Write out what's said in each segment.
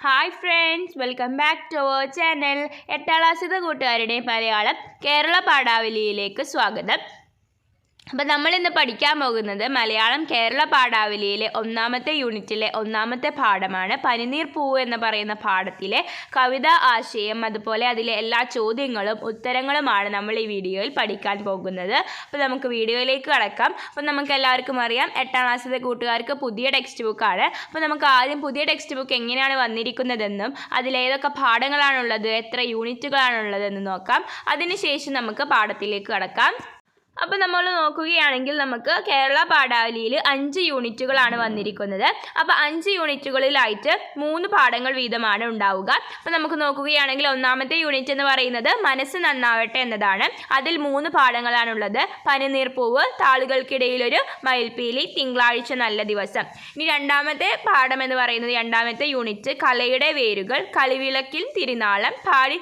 Hi friends welcome back to our channel എട്ടാം ക്ലാസ്സിലെ കൂട്ടുകാരുടെ മലയാളം കേരള പാഠാവലിയിലേക്ക് സ്വാഗതം. അപ്പം നമ്മളിന്ന് പഠിക്കാൻ പോകുന്നത് മലയാളം കേരള പാഠാവലിയിലെ ഒന്നാമത്തെ യൂണിറ്റിലെ ഒന്നാമത്തെ പാഠമാണ് പനിനീർ പൂവ് എന്ന് പറയുന്ന പാഠത്തിലെ കവിതാ ആശയം. അതുപോലെ അതിലെ എല്ലാ ചോദ്യങ്ങളും ഉത്തരങ്ങളുമാണ് നമ്മൾ ഈ വീഡിയോയിൽ പഠിക്കാൻ പോകുന്നത്. അപ്പോൾ നമുക്ക് വീഡിയോയിലേക്ക് കടക്കാം. അപ്പോൾ നമുക്ക് എല്ലാവർക്കും അറിയാം എട്ടാം ക്ലാസ്സിലെ കൂട്ടുകാർക്ക് പുതിയ ടെക്സ്റ്റ് ബുക്കാണ് അപ്പോൾ നമുക്ക് ആദ്യം പുതിയ ടെക്സ്റ്റ് ബുക്ക് എങ്ങനെയാണ് വന്നിരിക്കുന്നതെന്നും അതിലേതൊക്കെ പാഠങ്ങളാണുള്ളത് എത്ര യൂണിറ്റുകളാണുള്ളതെന്ന് നോക്കാം. അതിനുശേഷം നമുക്ക് പാഠത്തിലേക്ക് കടക്കാം. അപ്പോൾ നമ്മൾ നോക്കുകയാണെങ്കിൽ നമുക്ക് കേരള പാഠാവലിയിൽ അഞ്ച് യൂണിറ്റുകളാണ് വന്നിരിക്കുന്നത്. അപ്പോൾ അഞ്ച് യൂണിറ്റുകളിലായിട്ട് മൂന്ന് പാഠങ്ങൾ വീതമാണ് ഉണ്ടാവുക. അപ്പോൾ നമുക്ക് നോക്കുകയാണെങ്കിൽ ഒന്നാമത്തെ യൂണിറ്റ് എന്ന് പറയുന്നത് മനസ്സ് നന്നാവട്ടെ എന്നതാണ്. അതിൽ മൂന്ന് പാഠങ്ങളാണുള്ളത്. പനിനീർ പൂവ് താളുകൾക്കിടയിലൊരു മയിൽപ്പീലി തിങ്കളാഴ്ച നല്ല ദിവസം. ഇനി രണ്ടാമത്തെ പാഠം എന്ന് പറയുന്നത് രണ്ടാമത്തെ യൂണിറ്റ് കലയുടെ വേരുകൾ കളിവിളക്കിൽ തിരുനാളം പാടി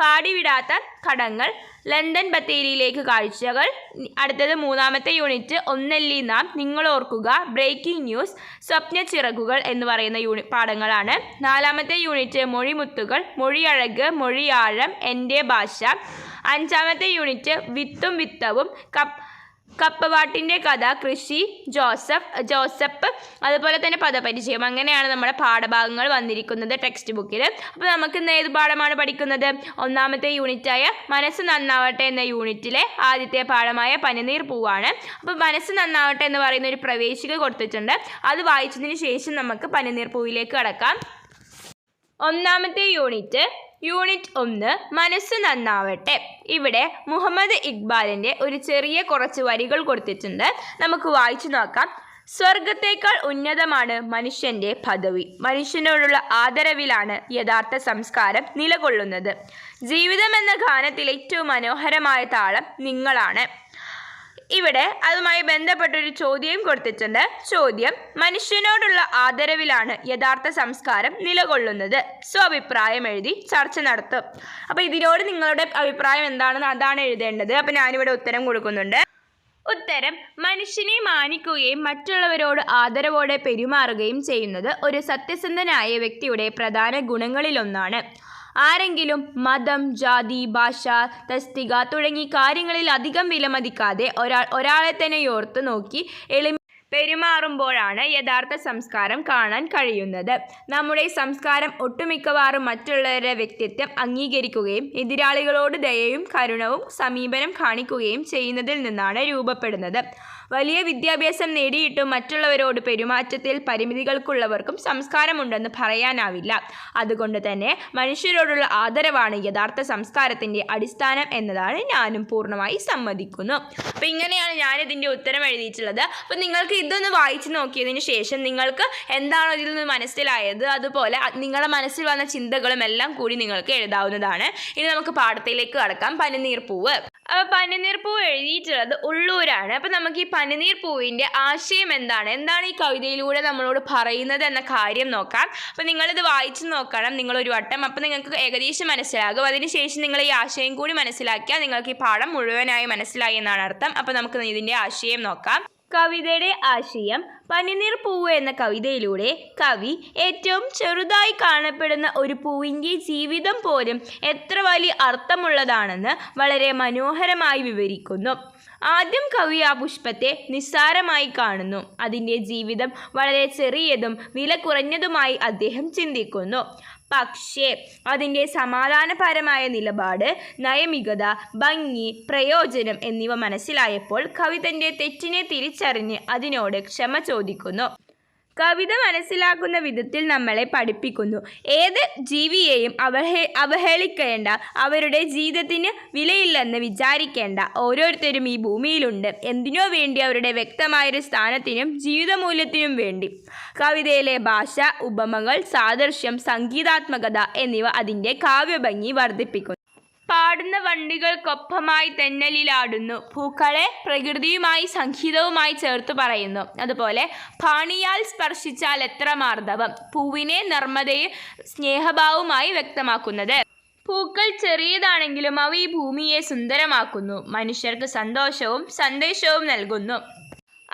പാടിവിടാത്ത കടങ്ങൾ ലണ്ടൻ ബത്തേരിയിലേക്ക് കാഴ്ചകൾ. അടുത്തത് മൂന്നാമത്തെ യൂണിറ്റ്. ഒന്നല്ലി നാം നിങ്ങൾ ഓർക്കുക ബ്രേക്കിംഗ് ന്യൂസ് സ്വപ്ന ചിറകുകൾ എന്ന് പറയുന്ന യൂണി പാഠങ്ങളാണ്. നാലാമത്തെ യൂണിറ്റ് മൊഴിമുത്തുകൾ മൊഴിയഴക് മൊഴിയാഴം എന്റെ ഭാഷ. അഞ്ചാമത്തെ യൂണിറ്റ് വിത്തും വിത്തവും കപ്പ് കപ്പവാട്ടിന്റെ കഥ കൃഷി ജോസഫ് ജോസഫ് അതുപോലെ തന്നെ പദപരിചയം. അങ്ങനെയാണ് നമ്മുടെ പാഠഭാഗങ്ങൾ വന്നിരിക്കുന്നത് ടെക്സ്റ്റ് ബുക്കിൽ അപ്പോൾ നമുക്ക് ഇന്ന് ഏത് പാഠമാണ് പഠിക്കുന്നത്? ഒന്നാമത്തെ യൂണിറ്റായ മനസ്സ് നന്നാവട്ടെ എന്ന യൂണിറ്റിലെ ആദ്യത്തെ പാഠമായ പനിനീർ പൂവാണ്. അപ്പോൾ മനസ്സ് നന്നാവട്ടെ എന്ന് പറയുന്ന ഒരു പ്രവേശിക കൊടുത്തിട്ടുണ്ട്. അത് വായിച്ചതിന് ശേഷം നമുക്ക് പനിനീർ പൂവിലേക്ക് കടക്കാം. ഒന്നാമത്തെ യൂണിറ്റ് യൂണിറ്റ് ഒന്ന് മനസ്സ് നന്നാവട്ടെ. ഇവിടെ മുഹമ്മദ് ഇക്ബാലിന്റെ ഒരു ചെറിയ കുറച്ച് വരികൾ കൊടുത്തിട്ടുണ്ട്. നമുക്ക് വായിച്ചു നോക്കാം. സ്വർഗത്തേക്കാൾ ഉന്നതമാണ് മനുഷ്യന്റെ പദവി. മനുഷ്യനോടുള്ള ആദരവിലാണ് യഥാർത്ഥ സംസ്കാരം നിലകൊള്ളുന്നത്. ജീവിതം എന്ന ഗാനത്തിൽ ഏറ്റവും മനോഹരമായ താളം നിങ്ങളാണ്. ഇവിടെ അതുമായി ബന്ധപ്പെട്ടൊരു ചോദ്യം കൊടുത്തിട്ടുണ്ട്. ചോദ്യം മനുഷ്യനോടുള്ള ആദരവിലാണ് യഥാർത്ഥ സംസ്കാരം നിലകൊള്ളുന്നത്. സോ അഭിപ്രായം എഴുതി ചർച്ച നടത്തും. അപ്പോൾ ഇതിനോട് നിങ്ങളുടെ അഭിപ്രായം എന്താണെന്ന് അതാണ് എഴുതേണ്ടത്. അപ്പോൾ ഞാനിവിടെ ഉത്തരം കൊടുക്കുന്നുണ്ട്. ഉത്തരം മനുഷ്യനെ മാനിക്കുകയും മറ്റുള്ളവരോട് ആദരവോടെ പെരുമാറുകയും ചെയ്യുന്നത് ഒരു സത്യസന്ധനായ വ്യക്തിയുടെ പ്രധാന ഗുണങ്ങളിലൊന്നാണ്. ആരെങ്കിലും മതം ജാതി ഭാഷ തസ്തിക തുടങ്ങി കാര്യങ്ങളിൽ അധികം വിലമതിക്കാതെ ഒരാൾ ഒരാളെ തന്നെ ഓർത്ത് നോക്കി എളിമ പെരുമാറുമ്പോഴാണ് യഥാർത്ഥ സംസ്കാരം കാണാൻ കഴിയുന്നത്. നമ്മുടെ സംസ്കാരം ഒട്ടുമിക്കവാറും മറ്റുള്ളവരുടെ വ്യക്തിത്വം അംഗീകരിക്കുകയും എതിരാളികളോട് ദയയും കരുണവും സമീപനം കാണിക്കുകയും ചെയ്യുന്നതിൽ നിന്നാണ് രൂപപ്പെടുന്നത്. വലിയ വിദ്യാഭ്യാസം നേടിയിട്ടും മറ്റുള്ളവരോട് പെരുമാറ്റത്തിൽ പരിമിതികൾക്കുള്ളവർക്കും സംസ്കാരമുണ്ടെന്ന് പറയാനാവില്ല. അതുകൊണ്ട് തന്നെ മനുഷ്യരോടുള്ള ആദരവാണ് യഥാർത്ഥ സംസ്കാരത്തിന്റെ അടിസ്ഥാനം എന്നതാണ് ഞാനും പൂർണമായി സമ്മതിക്കുന്നു. അപ്പം ഇങ്ങനെയാണ് ഞാനിതിന്റെ ഉത്തരം എഴുതിയിട്ടുള്ളത്. അപ്പം നിങ്ങൾക്ക് ഇതൊന്ന് വായിച്ചു നോക്കിയതിന് ശേഷം നിങ്ങൾക്ക് എന്താണോ ഇതിൽ നിന്ന് മനസ്സിലായത് അതുപോലെ നിങ്ങളുടെ മനസ്സിൽ വന്ന ചിന്തകളും എല്ലാം കൂടി നിങ്ങൾക്ക് എഴുതാവുന്നതാണ്. ഇനി നമുക്ക് പാഠത്തിലേക്ക് കടക്കാം. പനിനീർ പൂവ് പനിനീർ പൂ എഴുതിയിട്ടുള്ളത് ഉള്ളൂരാണ്. അപ്പം നമുക്ക് ഈ പനിനീർ പൂവിന്റെ ആശയം എന്താണ്? എന്താണ് ഈ കവിതയിലൂടെ നമ്മളോട് പറയുന്നത് എന്ന കാര്യം നോക്കാം. അപ്പം നിങ്ങളിത് വായിച്ചു നോക്കണം. നിങ്ങളൊരു വട്ടം. അപ്പം നിങ്ങൾക്ക് ഏകദേശം മനസ്സിലാകും. അതിനുശേഷം നിങ്ങൾ ഈ ആശയം കൂടി മനസ്സിലാക്കിയാൽ നിങ്ങൾക്ക് ഈ പാഠം മുഴുവനായി മനസ്സിലായി എന്നാണ് അർത്ഥം. അപ്പം നമുക്ക് ഇതിന്റെ ആശയം നോക്കാം. കവിതയുടെ ആശയം പനിനീർ പൂവ് എന്ന കവിതയിലൂടെ കവി ഏറ്റവും ചെറുതായി കാണപ്പെടുന്ന ഒരു പൂവിന്റെ ജീവിതം പോലും എത്ര വലിയ അർത്ഥമുള്ളതാണെന്ന് വളരെ മനോഹരമായി വിവരിക്കുന്നു. ആദ്യം കവി ആ പുഷ്പത്തെ നിസ്സാരമായി കാണുന്നു. അതിന്റെ ജീവിതം വളരെ ചെറിയതും വില കുറഞ്ഞതുമായി അദ്ദേഹം ചിന്തിക്കുന്നു. പക്ഷേ അതിന്റെ സമാധാനപരമായ നിലപാട് നയമികത ഭംഗി പ്രയോജനം എന്നിവ മനസ്സിലായപ്പോൾ കവി തന്റെ തെറ്റിനെ തിരിച്ചറിഞ്ഞ് അതിനോട് ക്ഷമ ചോദിക്കുന്നു. കവിത മനസ്സിലാക്കുന്ന വിധത്തിൽ നമ്മളെ പഠിപ്പിക്കുന്നു. ഏത് ജീവിയെയും അവഹേ അവഹേളിക്കേണ്ട അവരുടെ ജീവിതത്തിന് വിലയില്ലെന്ന് വിചാരിക്കേണ്ട ഓരോരുത്തരും ഈ ഭൂമിയിലുണ്ട്. എന്തിനോ വേണ്ടി അവരുടെ വ്യക്തമായൊരു സ്ഥാനത്തിനും ജീവിതമൂല്യത്തിനും വേണ്ടി. കവിതയിലെ ഭാഷ ഉപമകൾ സാദൃശ്യം സംഗീതാത്മകത എന്നിവ അതിന്റെ കാവ്യഭംഗി വർദ്ധിപ്പിക്കുന്നു. പാടുന്ന വണ്ടികൾക്കൊപ്പമായി തെന്നലിലാടുന്നു. പൂക്കളെ പ്രകൃതിയുമായി സംഗീതവുമായി ചേർത്ത് പറയുന്നു. അതുപോലെ പാണിയാൽ സ്പർശിച്ചാൽ എത്ര മാർദ്ദവം പൂവിനെ നർമ്മതയെ സ്നേഹഭാവവുമായി വ്യക്തമാക്കുന്നത്. പൂക്കൾ ചെറിയതാണെങ്കിലും അവ ഈ ഭൂമിയെ സുന്ദരമാക്കുന്നു. മനുഷ്യർക്ക് സന്തോഷവും സന്ദേശവും നൽകുന്നു.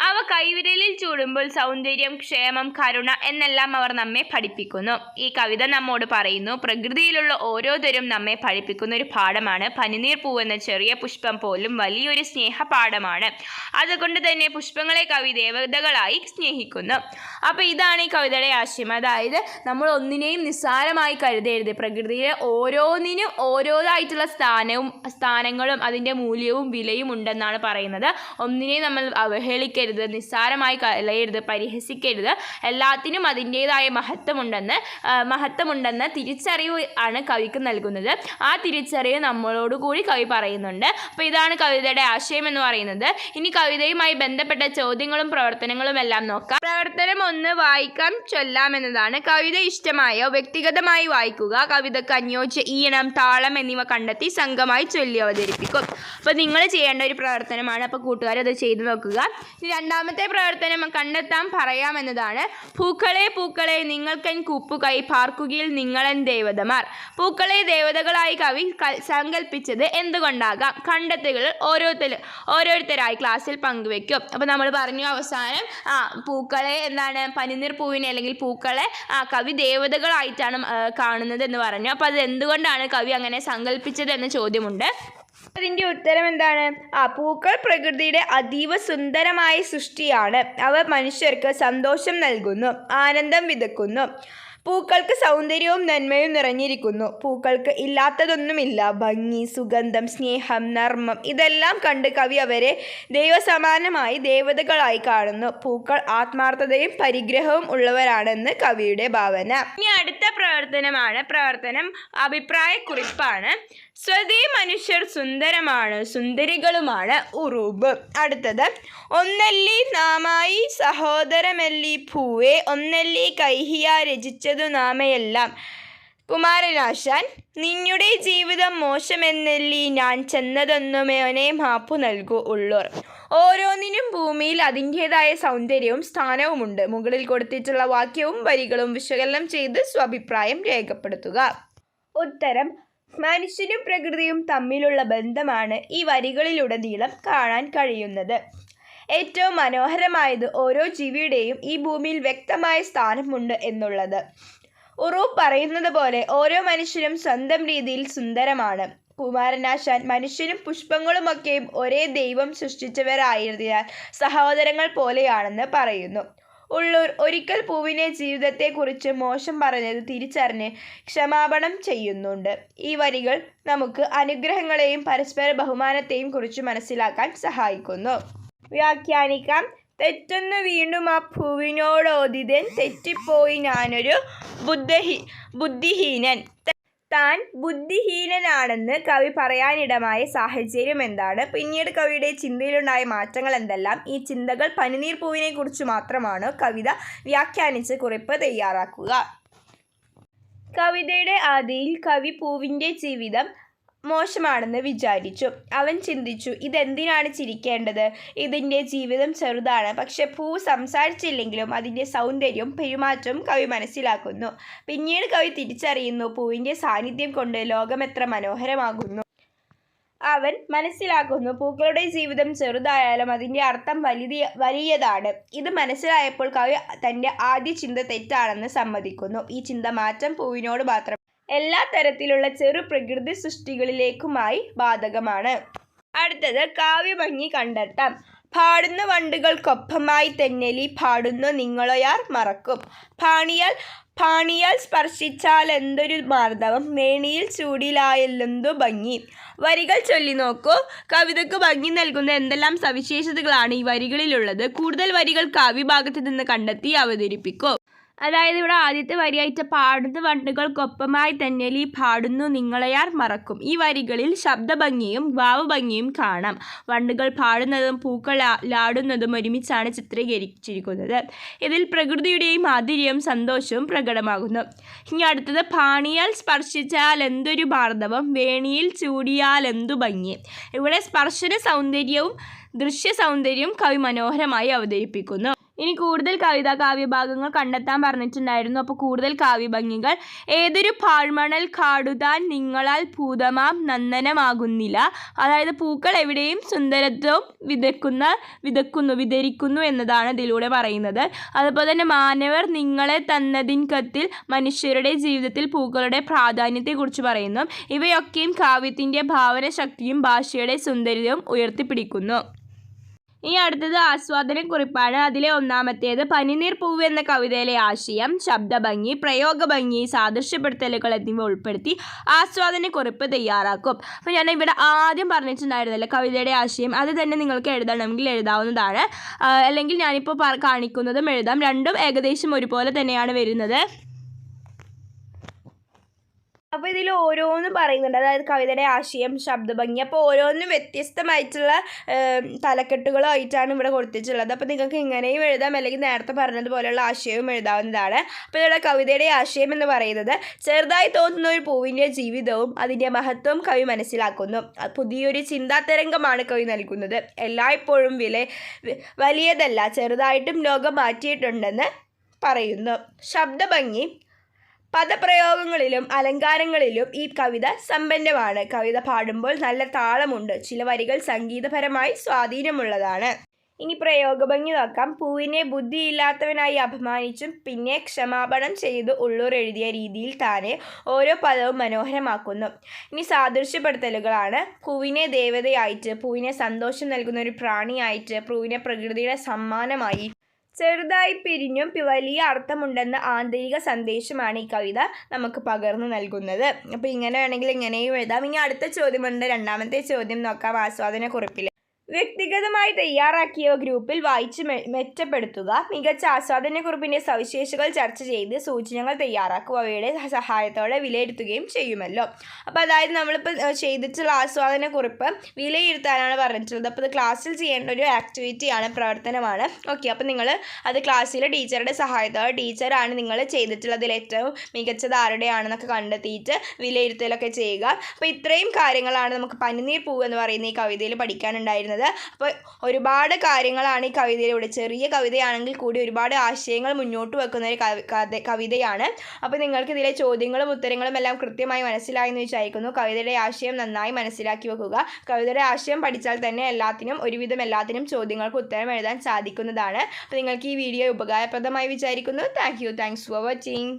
അവ കൈവിരലിൽ ചൂടുമ്പോൾ സൗന്ദര്യം ക്ഷേമം കരുണ എന്നെല്ലാം അവർ നമ്മെ പഠിപ്പിക്കുന്നു. ഈ കവിത നമ്മോട് പറയുന്നു പ്രകൃതിയിലുള്ള ഓരോരുത്തരും നമ്മെ പഠിപ്പിക്കുന്ന ഒരു പാഠമാണ്. പനിനീർ പൂവെന്ന ചെറിയ പുഷ്പം പോലും വലിയൊരു സ്നേഹ പാഠമാണ് അതുകൊണ്ട് തന്നെ പുഷ്പങ്ങളെ കവി ദേവതകളായി സ്നേഹിക്കുന്നു. അപ്പോൾ ഇതാണ് ഈ കവിതയുടെ ആശയം. അതായത് നമ്മൾ ഒന്നിനെയും നിസ്സാരമായി കരുതരുത്. പ്രകൃതിയിലെ ഓരോന്നിനും ഓരോതായിട്ടുള്ള സ്ഥാനവും സ്ഥാനങ്ങളും അതിന്റെ മൂല്യവും വിലയും ഉണ്ടെന്നാണ് പറയുന്നത്. ഒന്നിനെയും നമ്മൾ അവഹേളിക്കരുത്. നിസ്സാരമായി കളയരുത് പരിഹസിക്കരുത്. എല്ലാത്തിനും അതിന്റേതായ മഹത്വമുണ്ടെന്ന് മഹത്വമുണ്ടെന്ന തിരിച്ചറിവ് ആണ് കവിക്ക് നൽകുന്നത്. ആ തിരിച്ചറിവ് നമ്മളോട് കൂടി കവി പറയുന്നുണ്ട്. അപ്പോൾ ഇതാണ് കവിതയുടെ ആശയം എന്ന് പറയുന്നത്. ഇനി കവിതയുമായി ബന്ധപ്പെട്ട ചോദ്യങ്ങളും പ്രവർത്തനങ്ങളും എല്ലാം നോക്കാം. പ്രവർത്തനം ഒന്ന് വായിക്കാം ചൊല്ലാം എന്നതാണ്. കവിത ഇഷ്ടമായോ? വ്യക്തിഗതമായി വായിക്കുക കവിതക്ക് അനുയോജ്യ ഈണം താളം എന്നിവ കണ്ടെത്തി സംഘമായി ചൊല്ലി അവതരിപ്പിക്കും. അപ്പോൾ നിങ്ങൾ ചെയ്യേണ്ട ഒരു പ്രവർത്തനമാണ്. അപ്പോൾ കൂട്ടുകാരത് ചെയ്തു നോക്കുക. രണ്ടാമത്തെ പ്രവർത്തനം കണ്ടെത്താൻ പറയാമെന്നതാണ്. പൂക്കളെ പൂക്കളെ നിങ്ങൾക്കൻ കൂപ്പുകൈ പാർക്കുകയിൽ നിങ്ങളൻ ദേവതമാർ. പൂക്കളെ ദേവതകളായി കവി സങ്കല്പിച്ചത് എന്തുകൊണ്ടാകാം? കണ്ടെത്തുകൾ ഓരോരുത്തർ ഓരോരുത്തരായി ക്ലാസ്സിൽ പങ്കുവെക്കും. അപ്പോൾ നമ്മൾ പറഞ്ഞു അവസാനം ആ പൂക്കളെ എന്താണ്? പനിനീർ പൂവിനെ അല്ലെങ്കിൽ പൂക്കളെ ആ കവി ദേവതകളായിട്ടാണ് കാണുന്നത് എന്ന് പറഞ്ഞു. അപ്പോൾ അത് എന്തുകൊണ്ടാണ് കവി അങ്ങനെ സങ്കല്പിച്ചത് എന്ന ചോദ്യമുണ്ട്. അതിന്റെ ഉത്തരം എന്താണ്? ആ പൂക്കൾ പ്രകൃതിയുടെ അതീവ സുന്ദരമായ സൃഷ്ടിയാണ്. അവ മനുഷ്യർക്ക് സന്തോഷം നൽകുന്നു ആനന്ദം വിതക്കുന്നു. പൂക്കൾക്ക് സൗന്ദര്യവും നന്മയും നിറഞ്ഞിരിക്കുന്നു. പൂക്കൾക്ക് ഇല്ലാത്തതൊന്നുമില്ല. ഭംഗി സുഗന്ധം സ്നേഹം നർമ്മം ഇതെല്ലാം കണ്ട് കവി അവരെ ദൈവസമാനമായി ദേവതകളായി കാണുന്നു. പൂക്കൾ ആത്മാർത്ഥതയും പരിഗ്രഹവും ഉള്ളവരാണെന്ന് കവിയുടെ ഭാവന. ഇനി അടുത്ത പ്രവർത്തനമാണ് പ്രവർത്തനം അഭിപ്രായക്കുറിപ്പാണ്. സ്വതേ മനുഷ്യർ സുന്ദരമാണ് സുന്ദരികളുമാണ് ഉറൂബ്. അടുത്തത് ഒന്നല്ലി നാമായി സഹോദരമല്ലി പൂവേ ഒന്നല്ലി കൈഹിയ രചിച്ചതു നാമയെല്ലാം. കുമാരനാശാൻ നിന്നുടെ ജീവിതം മോശമെന്നല്ലി ഞാൻ ചെന്നതെന്നുമേനെ മാപ്പു നൽകൂ ഉള്ളൂർ. ഓരോന്നിനും ഭൂമിയിൽ അതിന്റേതായ സൗന്ദര്യവും സ്ഥാനവുമുണ്ട്. മുകളിൽ കൊടുത്തിട്ടുള്ള വാക്യവും വരികളും വിശകലനം ചെയ്ത് സ്വാഭിപ്രായം രേഖപ്പെടുത്തുക. ഉത്തരം മനുഷ്യനും പ്രകൃതിയും തമ്മിലുള്ള ബന്ധമാണ് ഈ വരികളിലുടനീളം കാണാൻ കഴിയുന്നത്. ഏറ്റവും മനോഹരമായത് ഓരോ ജീവിയുടെയും ഈ ഭൂമിയിൽ വ്യക്തമായ സ്ഥാനമുണ്ട് എന്നുള്ളത്. ഉറൂബ് പറയുന്നത് പോലെ ഓരോ മനുഷ്യരും സ്വന്തം രീതിയിൽ സുന്ദരമാണ്. കുമാരനാശാൻ മനുഷ്യരും പുഷ്പങ്ങളുമൊക്കെയും ഒരേ ദൈവം സൃഷ്ടിച്ചവരായതിനാൽ സഹോദരങ്ങൾ പോലെയാണെന്ന് പറയുന്നു. ഉള്ളൂർ ഒരിക്കൽ പൂവിനെ ജീവിതത്തെക്കുറിച്ച് മോശം പറഞ്ഞത് തിരിച്ചറിഞ്ഞ് ക്ഷമാപണം ചെയ്യുന്നുണ്ട്. ഈ വരികൾ നമുക്ക് അനുഗ്രഹങ്ങളെയും പരസ്പര ബഹുമാനത്തെയും കുറിച്ച് മനസ്സിലാക്കാൻ സഹായിക്കുന്നു. വ്യാഖ്യാനിക്കാം. തെറ്റെന്ന് വീണ്ടും ആ പൂവിനോടോദിതൻ തെറ്റിപ്പോയി ഞാനൊരു ബുദ്ധഹി ബുദ്ധിഹീനൻ. താൻ ബുദ്ധിഹീനനാണെന്ന് കവി പറയാനിടമായ സാഹചര്യം എന്താണ്? പിന്നീട് കവിയുടെ ചിന്തയിലുണ്ടായ മാറ്റങ്ങൾ എന്തെല്ലാം? ഈ ചിന്തകൾ പനിനീർ പൂവിനെ കുറിച്ച് മാത്രമാണ് കവിത വ്യാഖ്യാനിച്ച് കുറിപ്പ് തയ്യാറാക്കുക? കവിതയുടെ ആദിയിൽ കവി പൂവിന്റെ ജീവിതം മോശമാണെന്ന് വിചാരിച്ചു. അവൻ ചിന്തിച്ചു ഇതെന്തിനാണ് ചിരിക്കേണ്ടത്? ഇതിന്റെ ജീവിതം ചെറുതാണ്. പക്ഷെ പൂ സംസാരിച്ചില്ലെങ്കിലും അതിന്റെ സൗന്ദര്യവും പെരുമാറ്റവും കവി മനസ്സിലാക്കുന്നു. പിന്നീട് കവി തിരിച്ചറിയുന്നു പൂവിന്റെ സാന്നിധ്യം കൊണ്ട് ലോകം എത്ര മനോഹരമാകുന്നു. അവൻ മനസ്സിലാക്കുന്നു പൂക്കളുടെ ജീവിതം ചെറുതായാലും അതിന്റെ അർത്ഥം വലിയ വലിയതാണ്. ഇത് മനസ്സിലായപ്പോൾ കവി തന്റെ ആദ്യ ചിന്ത തെറ്റാണെന്ന് സമ്മതിക്കുന്നു. ഈ ചിന്ത മാറ്റം പൂവിനോട് മാത്രം എല്ലാ തരത്തിലുള്ള ചെറു പ്രകൃതി സൃഷ്ടികളിലേക്കുമായി ബാധകമാണ്. അടുത്തത് കാവ്യഭംഗി കണ്ടെത്താം. പാടുന്ന വണ്ടുകൾക്കൊപ്പമായി തെന്നലി പാടുന്ന നിങ്ങളൊയാർ മറക്കും. പാണിയാൽ പാണിയാൽ സ്പർശിച്ചാൽ എന്തൊരു മാർദ്ദവം. മേണിയിൽ ചൂടിലായെന്തു ഭംഗി. വരികൾ ചൊല്ലി നോക്കൂ. കവിതയ്ക്ക് ഭംഗി നൽകുന്ന എന്തെല്ലാം സവിശേഷതകളാണ് ഈ വരികളിലുള്ളത്. കൂടുതൽ വരികൾ കാവ്യഭാഗത്ത് നിന്ന് കണ്ടെത്തി അവതരിപ്പിക്കൂ. അതായത് ഇവിടെ ആദ്യത്തെ വരിയായിട്ട് പാടുന്ന വണ്ടുകൾക്കൊപ്പമായി ഈ പാടുന്നു നിങ്ങളെയാർ മറക്കും. ഈ വരികളിൽ ശബ്ദഭംഗിയും ഭാവഭംഗിയും കാണാം. വണ്ടുകൾ പാടുന്നതും പൂക്കൾ ലാടുന്നതും ഒരുമിച്ചാണ് ചിത്രീകരിച്ചിരിക്കുന്നത്. ഇതിൽ പ്രകൃതിയുടെയും മാധുര്യവും സന്തോഷവും പ്രകടമാകുന്നു. ഇനി അടുത്തത് പാണിയാൽ സ്പർശിച്ചാൽ എന്തൊരു ഭാർദ്ധവം വേണിയിൽ ചൂടിയാൽ എന്തു ഭംഗി. ഇവിടെ സ്പർശന സൗന്ദര്യവും ദൃശ്യ സൗന്ദര്യവും കവി മനോഹരമായി അവതരിപ്പിക്കുന്നു. ഇനി കൂടുതൽ കവിതാ കാവ്യഭാഗങ്ങൾ കണ്ടെത്താൻ പറഞ്ഞിട്ടുണ്ടായിരുന്നു. അപ്പോൾ കൂടുതൽ കാവ്യഭംഗികൾ. ഏതൊരു പാഴ്മണൽ കാടുതാൻ നിങ്ങളാൽ ഭൂതമാം നന്ദനമാകുന്നില്ല. അതായത് പൂക്കൾ എവിടെയും സുന്ദരത്വം വിതക്കുന്ന വിതക്കുന്നു വിതരിക്കുന്നു എന്നതാണ് ഇതിലൂടെ പറയുന്നത്. അതുപോലെ തന്നെ മാനവർ നിങ്ങളെ തന്നതിൻ കത്തിൽ മനുഷ്യരുടെ ജീവിതത്തിൽ പൂക്കളുടെ പ്രാധാന്യത്തെക്കുറിച്ച് പറയുന്നു. ഇവയൊക്കെയും കാവ്യത്തിന്റെ ഭാവന ശക്തിയും ഭാഷയുടെ സൗന്ദര്യവും ഉയർത്തിപ്പിടിക്കുന്നു. ഇനി അടുത്തത് ആസ്വാദനക്കുറിപ്പാണ് അതിലെ ഒന്നാമത്തേത് പനിനീർ പൂവ് എന്ന കവിതയിലെ ആശയം ശബ്ദഭംഗി പ്രയോഗഭംഗി സാദൃശ്യപ്പെടുത്തലുകൾ എന്നിവ ഉൾപ്പെടുത്തി ആസ്വാദനക്കുറിപ്പ് തയ്യാറാക്കും. അപ്പോൾ ഞാൻ ഇവിടെ ആദ്യം പറഞ്ഞിട്ടുണ്ടായിരുന്നല്ലോ കവിതയുടെ ആശയം. അത് തന്നെ നിങ്ങൾക്ക് എഴുതണമെങ്കിൽ എഴുതാവുന്നതാണ്. അല്ലെങ്കിൽ ഞാനിപ്പോൾ കാണിക്കുന്നതും എഴുതാം. രണ്ടും ഏകദേശം ഒരുപോലെ തന്നെയാണ് വരുന്നത്. അപ്പോൾ ഇതിൽ ഓരോന്നും പറയുന്നുണ്ട്. അതായത് കവിതയുടെ ആശയം ശബ്ദഭംഗി. അപ്പോൾ ഓരോന്നും വ്യത്യസ്തമായിട്ടുള്ള തലക്കെട്ടുകളായിട്ടാണ് ഇവിടെ കൊടുത്തിട്ടുള്ളത്. അപ്പോൾ നിങ്ങൾക്ക് ഇങ്ങനെയും എഴുതാം. അല്ലെങ്കിൽ നേരത്തെ പറഞ്ഞതുപോലെയുള്ള ആശയവും എഴുതാവുന്നതാണ്. അപ്പോൾ ഇവിടെ കവിതയുടെ ആശയം എന്ന് പറയുന്നത് ചെറുതായി തോന്നുന്ന ഒരു പൂവിന്റെ ജീവിതവും അതിന്റെ മഹത്വവും കവി മനസ്സിലാക്കുന്നു. പുതിയൊരു ചിന്താതരംഗമാണ് കവി നൽകുന്നത്. എല്ലായ്പ്പോഴും വില വലിയതല്ല ചെറുതായിട്ടും ലോകം മാറ്റിയിട്ടുണ്ടെന്ന് പറയുന്നു. ശബ്ദഭംഗി പദപ്രയോഗങ്ങളിലും അലങ്കാരങ്ങളിലും ഈ കവിത സമ്പന്നമാണ്. കവിത പാടുമ്പോൾ നല്ല താളമുണ്ട്. ചില വരികൾ സംഗീതപരമായി സ്വാധീനമുള്ളതാണ്. ഇനി പ്രയോഗഭംഗി നോക്കാം. പൂവിനെ ബുദ്ധിയില്ലാത്തവനായി അപമാനിച്ചും പിന്നെ ക്ഷമാപണം ചെയ്ത് ഉള്ളൂർ എഴുതിയ രീതിയിൽ താനെ ഓരോ പദവും മനോഹരമാക്കുന്നു. ഇനി സാദൃശ്യപ്പെടുത്തലുകളാണ്. പൂവിനെ ദേവതയായിട്ട് പൂവിനെ സന്തോഷം നൽകുന്ന ഒരു പ്രാണിയായിട്ട് പൂവിനെ പ്രകൃതിയുടെ സമ്മാനമായി ചെറുതായി പിരിഞ്ഞും വലിയ അർത്ഥമുണ്ടെന്ന ആന്തരിക സന്ദേശമാണ് ഈ കവിത നമുക്ക് പകർന്നു നൽകുന്നത്. അപ്പോൾ ഇങ്ങനെ വേണമെങ്കിൽ ഇങ്ങനെയും എഴുതാം. ഇനി അടുത്ത ചോദ്യമുണ്ട് രണ്ടാമത്തെ ചോദ്യം നോക്കാം. ആസ്വാദന കുറിപ്പിൽ വ്യക്തിഗതമായി തയ്യാറാക്കിയ ഗ്രൂപ്പിൽ വായിച്ച് മെച്ചപ്പെടുത്തുക മികച്ച ആസ്വാദനക്കുറിപ്പിന്റെ സവിശേഷതകൾ ചർച്ച ചെയ്ത് സൂചനകൾ തയ്യാറാക്കുക അവയുടെ സഹായത്തോടെ വിലയിരുത്തുകയും ചെയ്യുമല്ലോ. അപ്പോൾ അതായത് നമ്മളിപ്പോൾ ചെയ്തിട്ടുള്ള ആസ്വാദനക്കുറിപ്പ് വിലയിരുത്താനാണ് പറഞ്ഞിട്ടുള്ളത്. അപ്പോൾ ഇത് ക്ലാസ്സിൽ ചെയ്യേണ്ട ഒരു ആക്ടിവിറ്റിയാണ് പ്രവർത്തനമാണ്. ഓക്കെ അപ്പോൾ നിങ്ങൾ അത് ക്ലാസ്സിലെ ടീച്ചറുടെ സഹായത്തോടെ ടീച്ചറാണ് നിങ്ങൾ ചെയ്തിട്ടുള്ളതിൽ ഏറ്റവും മികച്ചത് ആരുടെയാണെന്നൊക്കെ കണ്ടെത്തിയിട്ട് വിലയിരുത്തലൊക്കെ ചെയ്യുക. അപ്പോൾ ഇത്രയും കാര്യങ്ങളാണ് നമുക്ക് പനിനീർ പൂവ് എന്ന് പറയുന്ന ഈ കവിതയിൽ പഠിക്കാനുണ്ടായിരുന്നത്. അപ്പോൾ ഒരുപാട് കാര്യങ്ങളാണ് ഈ കവിതയിലൂടെ ചെറിയ കവിതയാണെങ്കിൽ കൂടി ഒരുപാട് ആശയങ്ങൾ മുന്നോട്ട് വെക്കുന്ന ഒരു കവിതയാണ്. അപ്പോൾ നിങ്ങൾക്ക് ഇതിലെ ചോദ്യങ്ങളും ഉത്തരങ്ങളും എല്ലാം കൃത്യമായി മനസ്സിലായെന്ന് വിചാരിക്കുന്നു. കവിതയുടെ ആശയം നന്നായി മനസ്സിലാക്കി വെക്കുക. കവിതയുടെ ആശയം പഠിച്ചാൽ തന്നെ എല്ലാത്തിനും ഒരുവിധം എല്ലാത്തിനും ചോദ്യങ്ങൾക്ക് ഉത്തരം എഴുതാൻ സാധിക്കുന്നതാണ്. അപ്പോൾ നിങ്ങൾക്ക് ഈ വീഡിയോ ഉപകാരപ്രദമായി വിചാരിക്കുന്നു. Thank you. Thanks for watching.